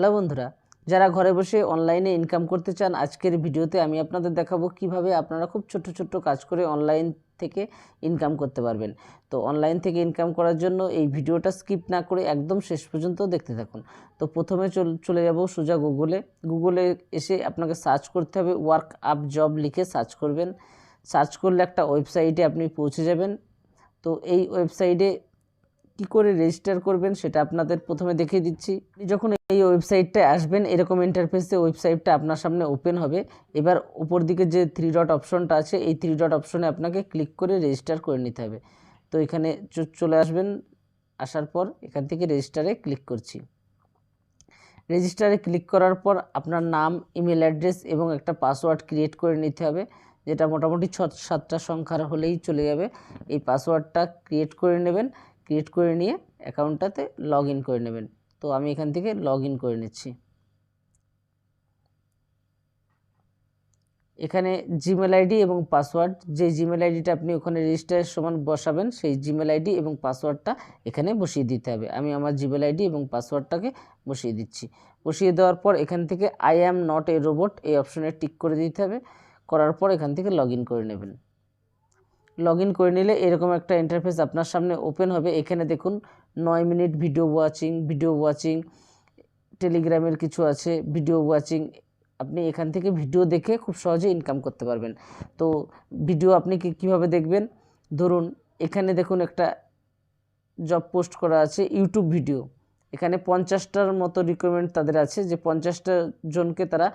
Hello বন্ধুরা, যারা ঘরে বসে অনলাইনে ইনকাম করতে চান, আজকের ভিডিওতে আমি আপনাদের দেখাবো কীভাবে আপনারা খুব ছোট্ট ছোট্ট কাজ করে অনলাইন থেকে ইনকাম করতে পারবেন। তো অনলাইন থেকে ইনকাম করার জন্য এই ভিডিওটা স্কিপ না করে একদম শেষ পর্যন্ত দেখতে থাকুন। তো প্রথমে চলে যাব সোজা গুগলে গুগলে এসে আপনাকে সার্চ করতে হবে ওয়ার্ক আপ জব লিখে সার্চ করবেন। সার্চ করলে একটা ওয়েবসাইটে আপনি পৌঁছে যাবেন। তো এই ওয়েবসাইটে কি করে রেজিস্টার করবেন সেটা আপনাদের প্রথমে দেখিয়ে দিচ্ছি। যখন এই ওয়েবসাইটটায় আসবেন, এরকম ইন্টারফেসে ওয়েবসাইটটা আপনার সামনে ওপেন হবে। এবার উপর দিকে যে থ্রি ডট অপশনটা আছে, এই থ্রি ডট অপশনে আপনাকে ক্লিক করে রেজিস্টার করে নিতে হবে। তো এখানে চলে আসবেন, আসার পর এখান থেকে রেজিস্টারে ক্লিক করছি। রেজিস্টারে ক্লিক করার পর আপনার নাম ইমেল অ্যাড্রেস এবং একটা পাসওয়ার্ড ক্রিয়েট করে নিতে হবে, যেটা মোটামুটি ছ সাতটা সংখ্যার হলেই চলে যাবে। এই পাসওয়ার্ডটা ক্রিয়েট করে নেবেন ক্রিয়েট করে নিয়ে অ্যাকাউন্টটাতে লগ ইন করে নেবেন। তো আমি এখান থেকে লগ ইন করে নিচ্ছি। এখানে জিমেল আইডি এবং পাসওয়ার্ড, যে জিমেল আইডিটা আপনি ওখানে রেজিস্টারের সমান বসাবেন, সেই জিমেল আইডি এবং পাসওয়ার্ডটা এখানে বসিয়ে দিতে হবে। আমি আমার জিমেল আইডি এবং পাসওয়ার্ডটাকে বসিয়ে দিচ্ছি। বসিয়ে দেওয়ার পর এখান থেকে I am not a robot এই অপশনে টিক করে দিতে হবে। করার পর এখান থেকে লগ করে নেবেন। লগ ইন করে নিলে এরকম একটা ইন্টারফেস আপনার সামনে ওপেন হবে। এখানে দেখুন নয় minute video watching video watching টেলিগ্রামের কিছু আছে ভিডিও ওয়াচিং আপনি এখান থেকে ভিডিও দেখে খুব সহজে ইনকাম করতে পারবেন। তো ভিডিও আপনি কি, কীভাবে দেখবেন? ধরুন এখানে দেখুন একটা জব পোস্ট করা আছে ইউটিউব ভিডিও এখানে পঞ্চাশটার মতো রিকোয়ারমেন্ট তাদের আছে যে পঞ্চাশটা জনকে তারা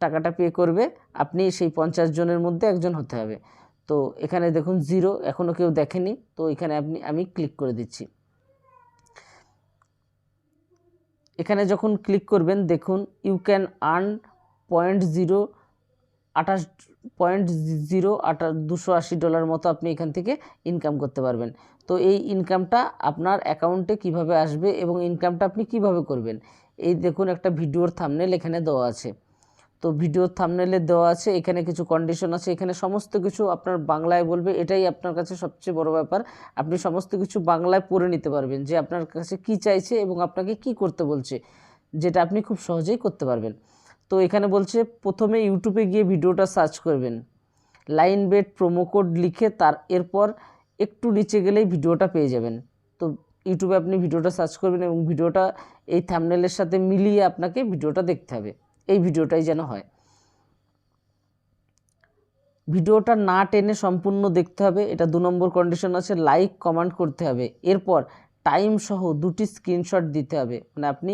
টাকাটা পে করবে। আপনি সেই পঞ্চাশ জনের মধ্যে একজন হতে হবে। তো এখানে দেখুন জিরো এখনও কেউ দেখেনি, তো এখানে আপনি, আমি ক্লিক করে দিচ্ছি। এখানে যখন ক্লিক করবেন, দেখুন you can earn point zero আঠাশ পয়েন্ট জিরো আটা দুশো আশি ডলার মতো আপনি এখান থেকে ইনকাম করতে পারবেন। তো এই ইনকামটা আপনার অ্যাকাউন্টে কীভাবে আসবে এবং ইনকামটা আপনি কীভাবে করবেন? এই দেখুন একটা ভিডিওর থামনেল এখানে দেওয়া আছে। তো ভিডিওর থামনেলে দেওয়া আছে, এখানে কিছু কন্ডিশন আছে, এখানে সমস্ত কিছু আপনার বাংলায় বলবে, এটাই আপনার কাছে সবচেয়ে বড় ব্যাপার। আপনি সমস্ত কিছু বাংলায় পড়ে নিতে পারবেন যে আপনার কাছে কি চাইছে এবং আপনাকে কি করতে বলছে, যেটা আপনি খুব সহজেই করতে পারবেন। তো এখানে বলছে, প্রথমে ইউটিউবে গিয়ে ভিডিওটা সার্চ করবেন। লাইন বেড প্রোমো কোড লিখে তার, এরপর একটু নিচে গেলেই ভিডিওটা পেয়ে যাবেন। তো ইউটিউবে আপনি ভিডিওটা সার্চ করবেন এবং ভিডিওটা এই থামনেলের সাথে মিলিয়ে আপনাকে ভিডিওটা দেখতে হবে। এই ভিডিওটাই যেন হয়। ভিডিওটা না টেনে সম্পূর্ণ দেখতে হবে, এটা দু নম্বর কন্ডিশন আছে লাইক কমেন্ট করতে হবে। এরপর টাইম সহ দুটি স্ক্রিনশট দিতে হবে। মানে আপনি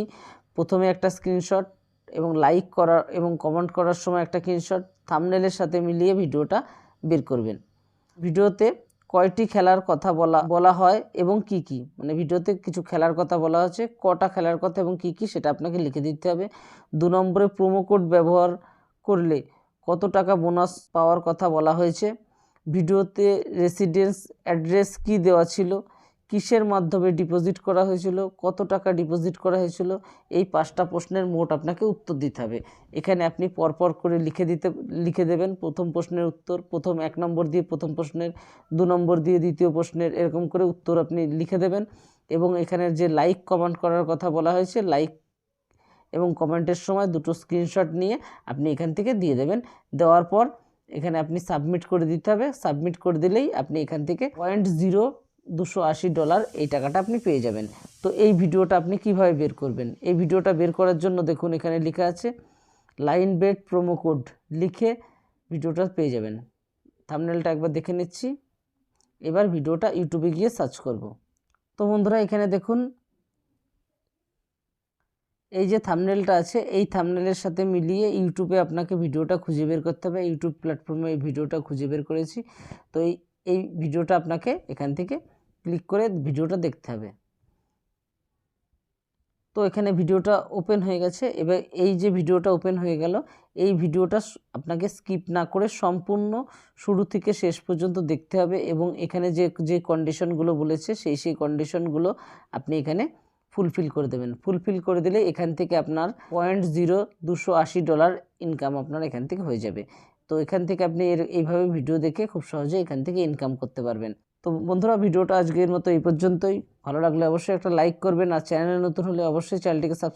প্রথমে একটা স্ক্রিনশট এবং লাইক করার এবং কমেন্ট করার সময় একটা স্ক্রিনশট থামনেলের সাথে মিলিয়ে ভিডিওটা বের করবেন। ভিডিওতে কয়টি খেলার কথা বলা বলা হয় এবং কি কি? মানে ভিডিওতে কিছু খেলার কথা বলা হয়েছে, কটা খেলার কথা এবং কি কি সেটা আপনাকে লিখে দিতে হবে। দু নম্বরে প্রোমো কোড ব্যবহার করলে কত টাকা বোনাস পাওয়ার কথা বলা হয়েছে। ভিডিওতে রেসিডেন্স অ্যাড্রেস কি দেওয়া ছিল? কিসের মাধ্যমে ডিপোজিট করা হয়েছিল, কত টাকা ডিপোজিট করা হয়েছিল, এই পাঁচটা প্রশ্নের মোট আপনাকে উত্তর দিতে হবে। এখানে আপনি পরপর করে লিখে দিতে, লিখে দেবেন প্রথম প্রশ্নের উত্তর, প্রথম এক নম্বর দিয়ে প্রথম প্রশ্নের, দু নম্বর দিয়ে দ্বিতীয় প্রশ্নের, এরকম করে উত্তর আপনি লিখে দেবেন। এবং এখানের যে লাইক কমেন্ট করার কথা বলা হয়েছে লাইক এবং কমেন্টের সময় দুটো স্ক্রিনশট নিয়ে আপনি এখান থেকে দিয়ে দেবেন। দেওয়ার পর এখানে আপনি সাবমিট করে দিতে হবে। সাবমিট করে দিলেই আপনি এখান থেকে পয়েন্ট জিরো দুশো আশি ডলার এই টাকাটা আপনি পেয়ে যাবেন। তো এই ভিডিওটা আপনি কীভাবে বের করবেন? এই ভিডিওটা বের করার জন্য দেখুন এখানে লেখা আছে, লাইন বেড প্রোমো কোড লিখে ভিডিওটা পেয়ে যাবেন। থামনেলটা একবার দেখে নিচ্ছি। এবার ভিডিওটা ইউটিউবে গিয়ে সার্চ করব। তো বন্ধুরা, এখানে দেখুন, এই যে থামনেলটা আছে, এই থামনেলের সাথে মিলিয়ে ইউটিউবে আপনাকে ভিডিওটা খুঁজে বের করতে হবে। ইউটিউব প্ল্যাটফর্মে এই ভিডিওটা খুঁজে বের করেছি। তো এই এই ভিডিওটা আপনাকে এখান থেকে ক্লিক করে ভিডিওটা দেখতে হবে। তো এখানে ভিডিওটা ওপেন হয়ে গেছে। এবার এই যে ভিডিওটা ওপেন হয়ে গেল, এই ভিডিওটা আপনাকে স্কিপ না করে সম্পূর্ণ শুরু থেকে শেষ পর্যন্ত দেখতে হবে এবং এখানে যে যে কন্ডিশনগুলো বলেছে, সেই সেই কন্ডিশনগুলো আপনি এখানে ফুলফিল করে দেবেন। ফুলফিল করে দিলে এখান থেকে আপনার পয়েন্ট জিরো দুশো আশি ডলার ইনকাম আপনার এখান থেকে হয়ে যাবে। তো এখান থেকে আপনি এর, এইভাবে ভিডিও দেখে খুব সহজে এখান থেকে ইনকাম করতে পারবেন। তো বন্ধুরা ভিডিওটা আজকের মতো এই পর্যন্তই। ভালো লাগলে অবশ্যই একটা লাইক করবেন আর চ্যানেলে নতুন হলে অবশ্যই চ্যানেলটিকে সাবস্ক্রাইব